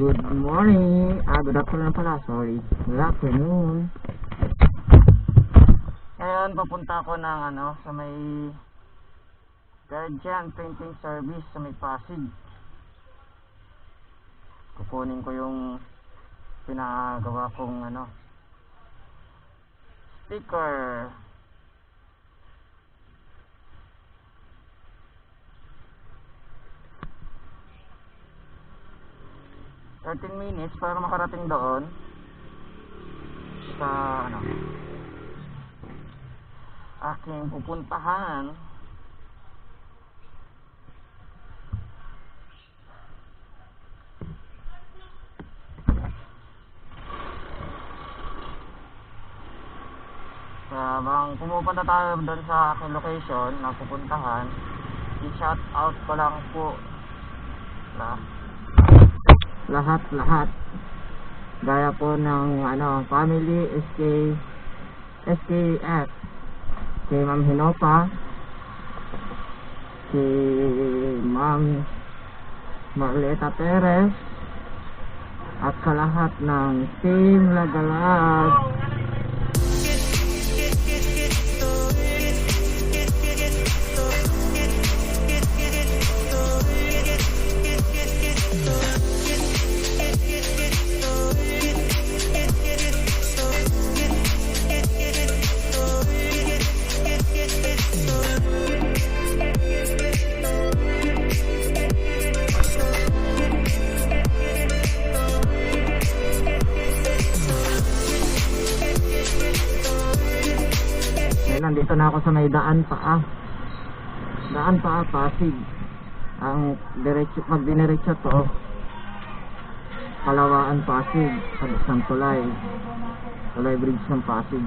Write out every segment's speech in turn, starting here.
Good morning. Ah, good afternoon pala. Sorry. Good afternoon. Ngayon, papunta ako ng ano, sa may Guardian Printing Service sa may Pasig. Kukunin ko yung pinagawa kong ano, sticker. Thirteen minutes para makarating doon sa ano aking pupuntahan Kaya bang pumupunta tayo doon sa aking location na pupuntahan, i-shout out ko lang po na lahat lahat. Gaya po ng ano family SK SKF si Ma'am Hinopa. Si Ma'am Marleta Perez. At sa lahat ng Team Lagalag ako sa may daan pa ah. Daan pa ah, Pasig. Ang diretso, pag diniretso to, Kalawaan Pasig, sa isang tulay. Tulay Bridge ng Pasig.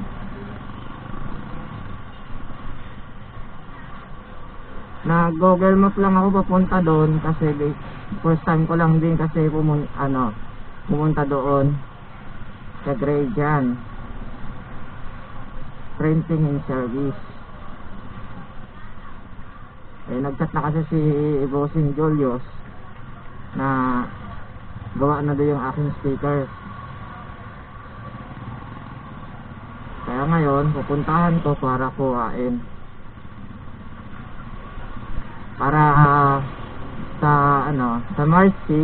Na Google Map lang ako papunta doon kasi first time ko lang din kasi pumun ano, pumunta doon sa Gradian printing and service. Eh, nagchat na kasi si Bossing Julius na gawa na doon yung aking sticker. Kaya ngayon, pupuntahan ko para kuhain. Para ah, sa ano, sa March 6,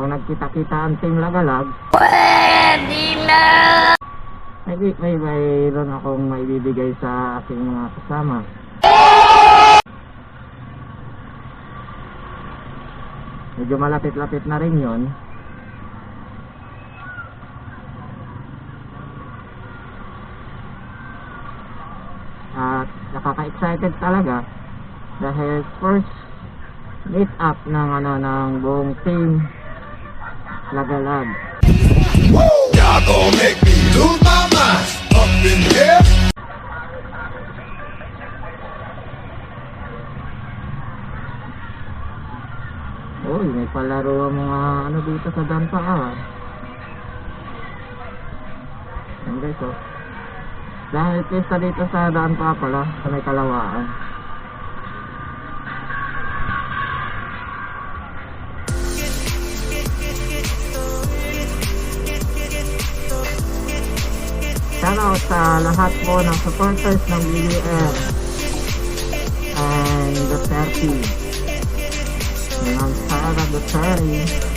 kung nagkita-kita ang team lagalag, may, may mayroon akong maibibigay sa aking mga kasama. Medyo malapit-lapit na rin yon. At nakaka-excited talaga dahil first meet up ng ano ng buong team Lagalag. Y'all gon' make me lose my mind up in here. Uy, may palaro ang mga ano dito sa Dampa ah. Yan guys oh. Dahil pista dito sa Dampa pala, sa may kalawaan. Shoutout sa lahat po ng supporters ng BBM and the 30 ng Sara Duterte Pag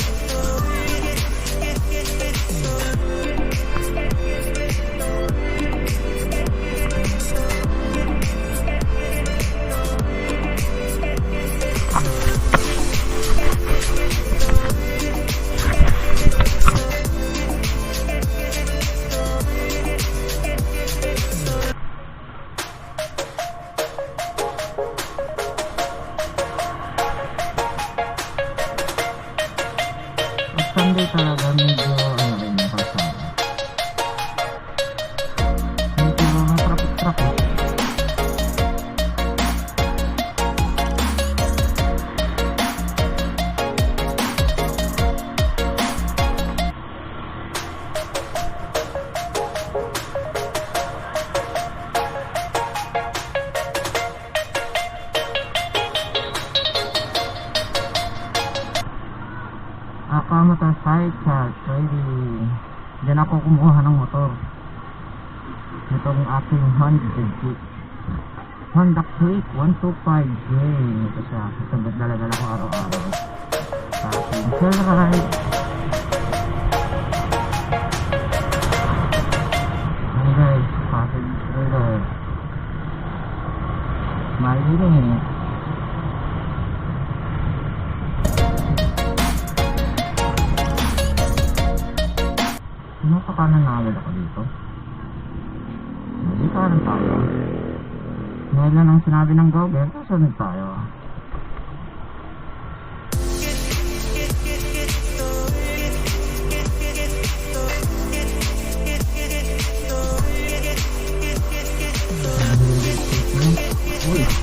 Itong aking Honda Jeep. Honda Click 125J. Ito siya. Ito dala-dala ko araw-araw. Sa aking ride. Ayan guys, Pasig River. Malinis. Ano pa ka nanawal ako dito? Hindi kanan tayo. Dahil lang ang sinabi ng Google, kasunod tayo. Uy.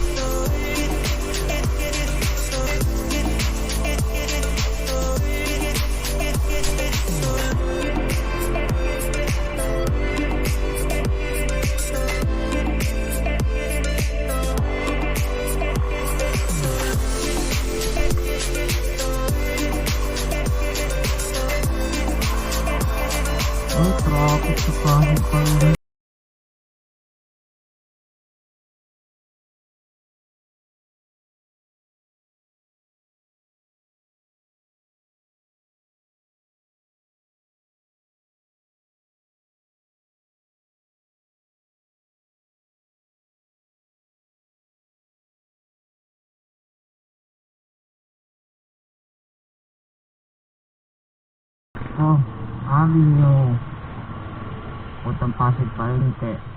Ay, traffic sa kahit pa yun. Utang Pasig Palengke.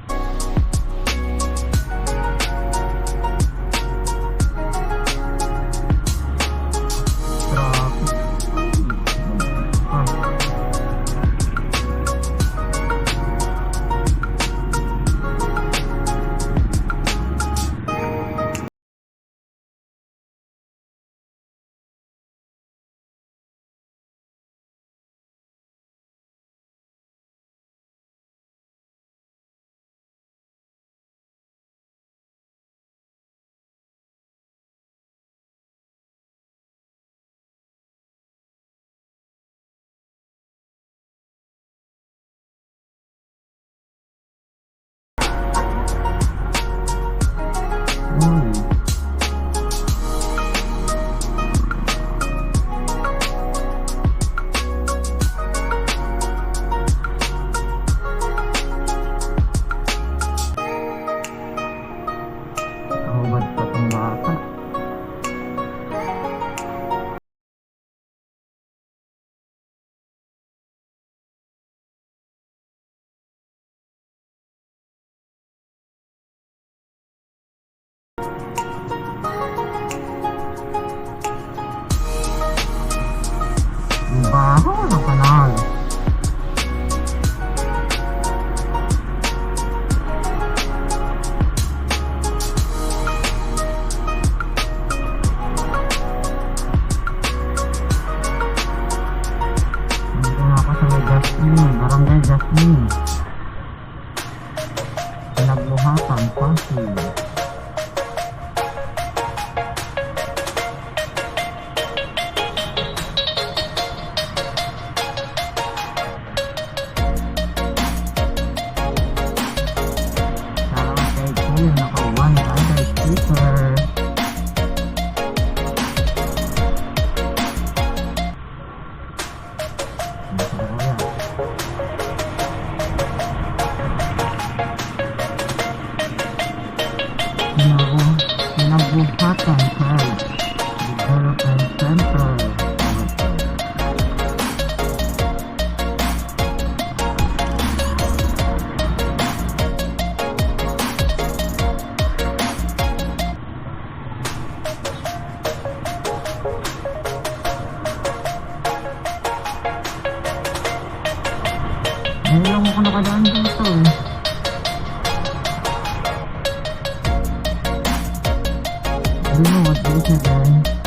然后我读出答案。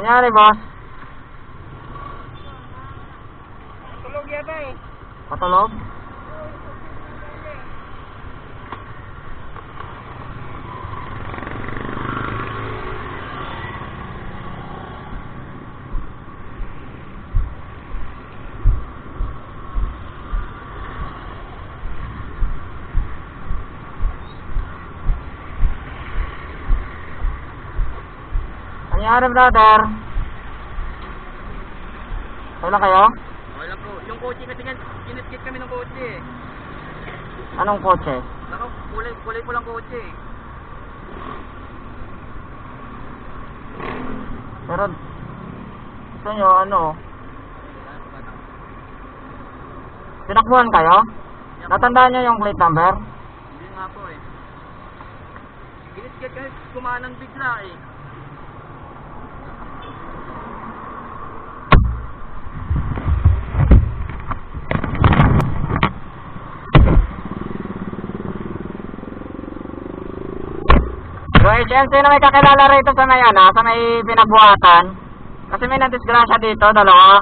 Nangyari, boss? Tulog yata eh. Patulog? Nangyari, brother? Wala kayo? Wala po. Yung kotse kasi nga, kiniskit kami ng kotse eh. Anong kotse? Naka, kulay, kulay pulang kotse eh. Pero, gusto nyo, ano, tinakbuhan kayo? Natandaan nyo yung plate number? Hindi nga po eh. Kiniskit kasi kumanan bigla eh. HMC na may kakilala rito sa may, ano, sa may pinagbuhatan. Kasi may nadisgrasya dito, dalawa.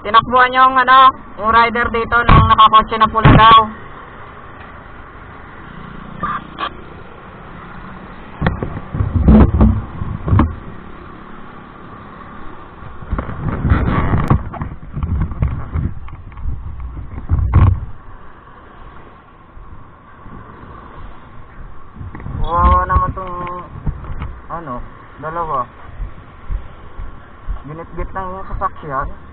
Tinakbuhan yung, ano, yung rider dito nung nakakotse na pula daw. Wawa naman tong ano, dalawa. Ginit-git ng sasakyan.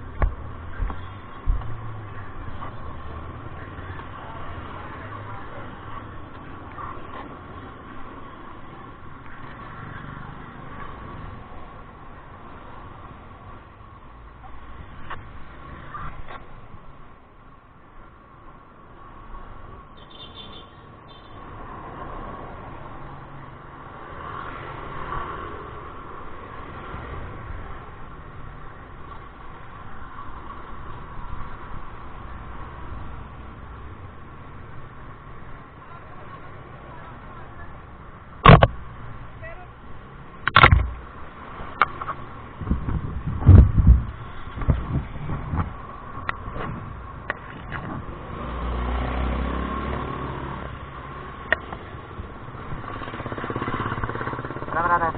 Tara, tara, tara.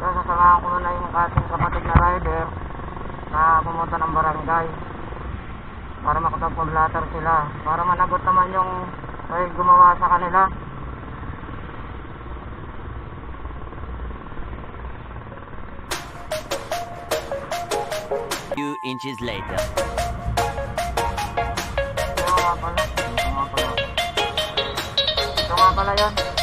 Kaya sasamahan ko na yung ating kapatid na rider na pumunta ng barangay para makapag-blatter sila. Para managot naman yung ay gumawa sa kanila. Few inches later. Ito nga pala. Ito nga pala. Ito nga pala yun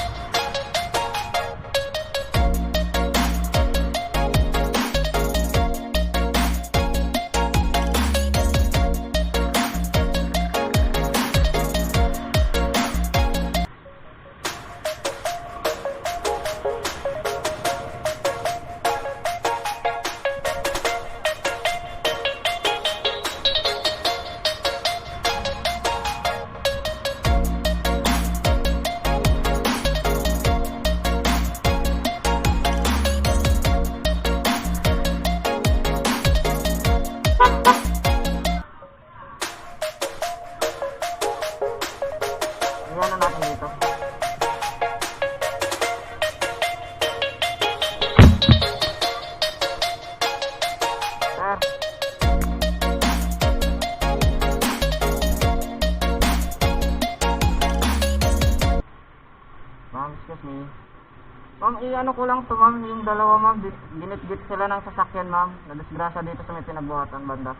Ma'am, i-ano ko lang to, ma'am, yung dalawa, ma'am, ginit-git sila ng sasakyan, ma'am. Nadisgrasya dito sa may pinagbuhatan banda.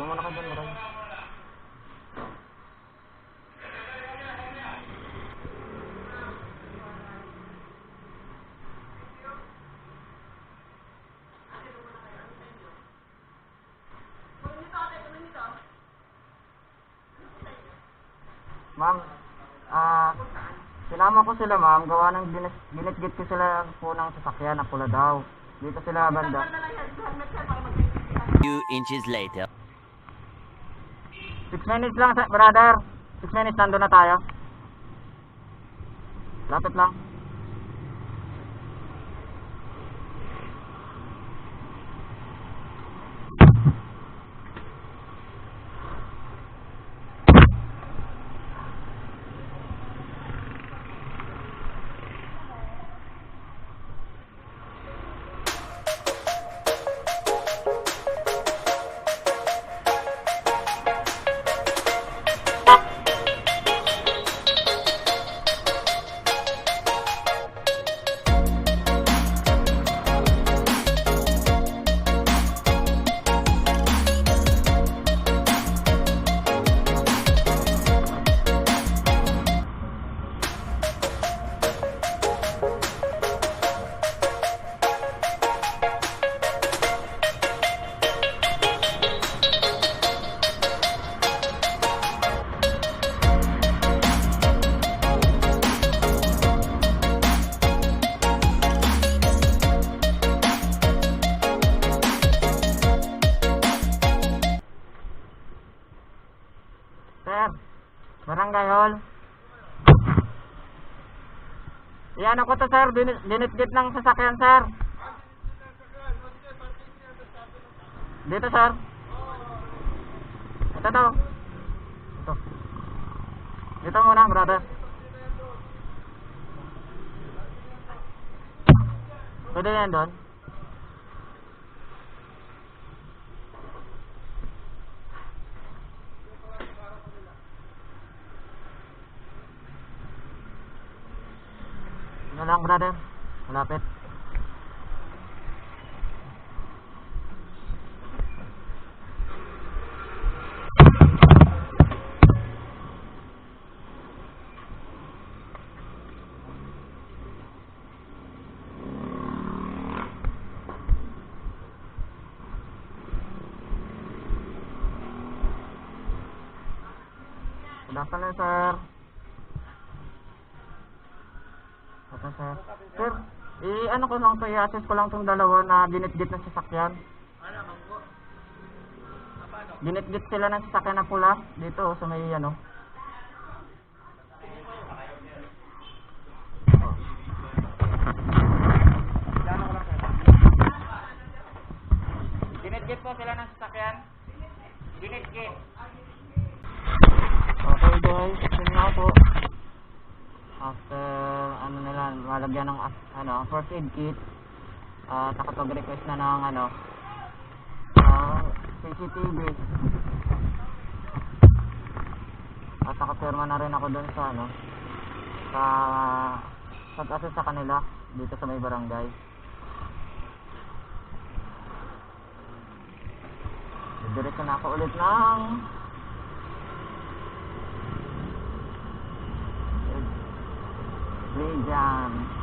Kung ano ka dyan, Maray. Ma'am, ah, sinama ko sila ma'am, gawa ng ginitgit ko sila po ng sasakyan na pula daw. Dito sila banda. Few inches later. Six minutes lang, brother. Six minutes, nandun na tayo. Lapit lang. Iyan ako to sir, Dinit- dinitgit ng sasakyan sir. Dito sir. Ito to. Ito. Dito muna brother. Pwede yan doon. Lang brother? Malapit. Afternoon, sir. Sir. Sir, i-ano ko lang to, i-assess ko lang tong dalawa na ginit-git ng sasakyan. Ginit-git sila ng sasakyan na pula dito sa may ano. Ginit-git po sila ng sasakyan. Ginit-git. Okay guys, yun nga po. After ano nila, malagyan ng as- ano, first aid kit. At nakapag-request na ng ano, ah, CCTV. At nakapirma na rin ako dun sa ano, sa pag-assist sa kanila dito sa may barangay. Diretso na ako ulit ng Lijan.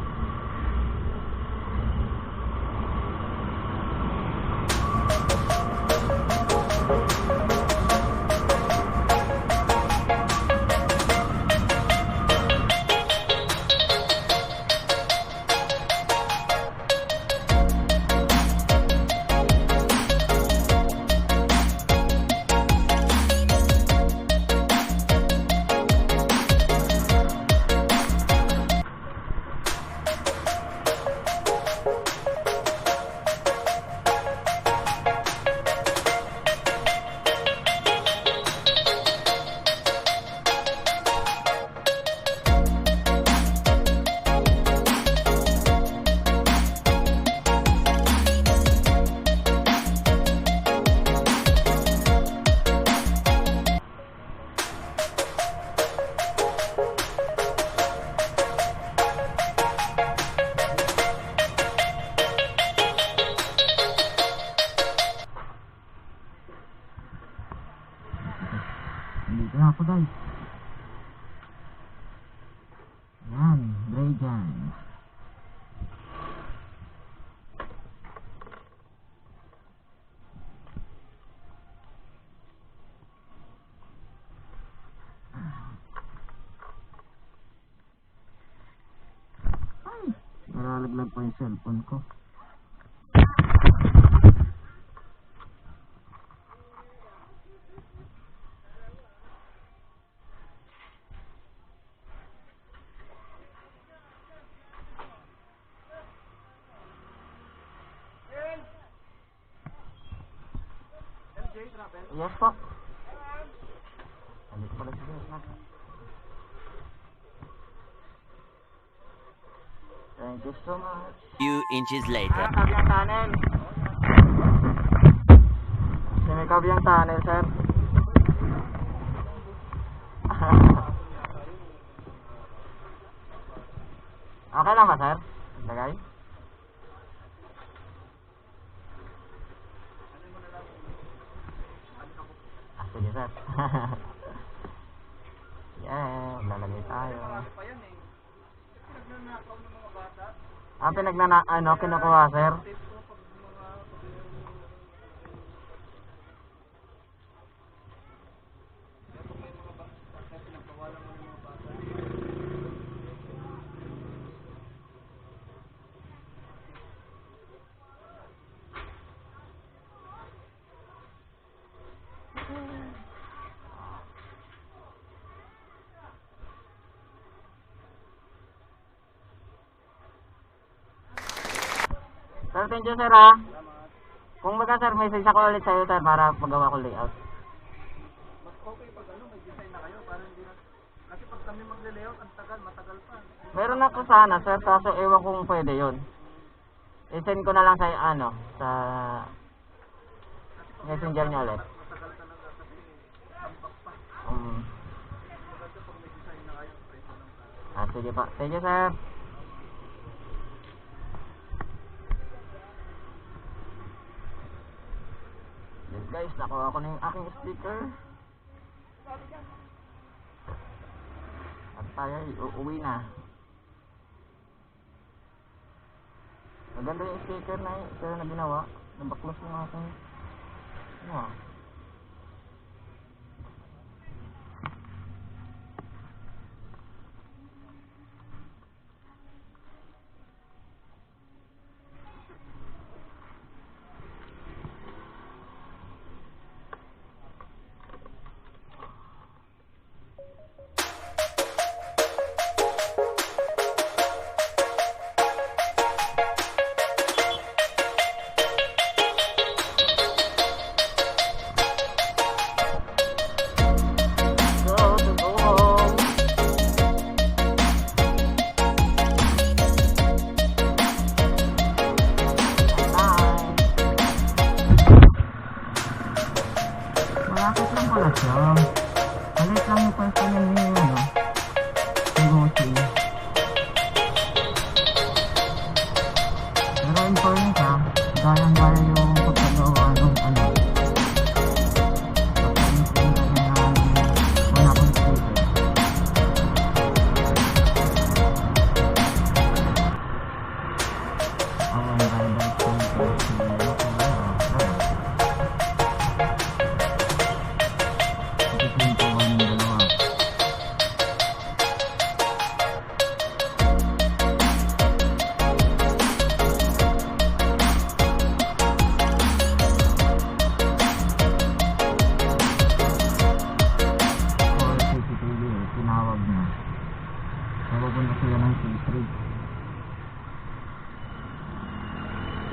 Po yung cellphone ko. Yes po. Andito pala si Boss, Mac. Thank you so much. Inches later. Ah, kabyang tunnel. Kasi may kabyang tunnel, sir. okay lang ba, sir? Lagay? Ah, sige, sir. Ah, pinagnana, ano, kinukuha, sir? Sir, thank you, sir, ha? Kung baga, sir, message ako ulit sa'yo, sir, para magawa ko layout. Mas okay pag ano, may design na kayo para hindi na... Kasi pag kami magle-layout, ang tagal, matagal pa. Meron ako sana, sir, kaso ewan kung pwede yun. I-send ko na lang sa, ano, sa messenger niya ulit. Um, ah, sige pa. Thank you, sir. Yes, guys, nakuha ko na yung aking sticker. At tayo ay uuwi na. Maganda yung sticker na yun, sir, na ginawa. Nabaklos yung aking... Ano ah.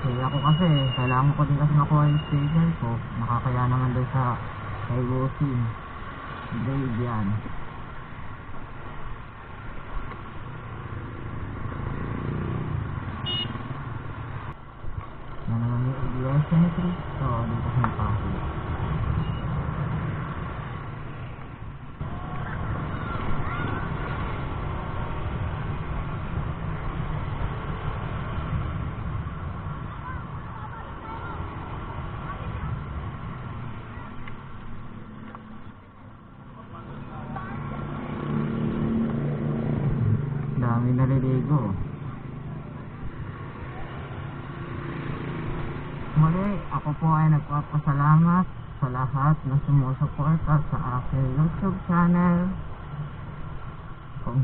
Kaya ako kasi, kailangan ko din kasi makuha yung sticker ko. Nakakaya naman doon sa kay Bossing. Dave yan. Na naman yung iglesia ni Cristo dito sa Pasig. Dami naliligo. Muli, ako po ay nagpapasalamat sa lahat na sumusuporta sa aking YouTube channel. Kung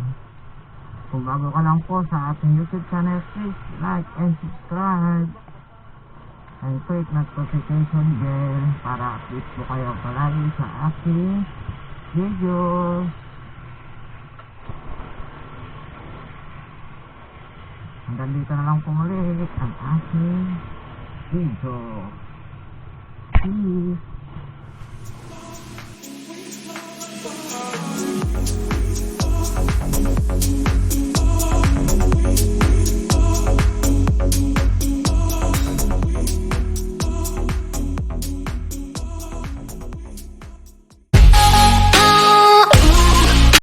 Kung bago ka lang po sa ating YouTube channel, please like and subscribe. And click notification bell para update po kayo palagi sa aking videos. Hanggang dito na lang po muli ang aking video. Peace. I'm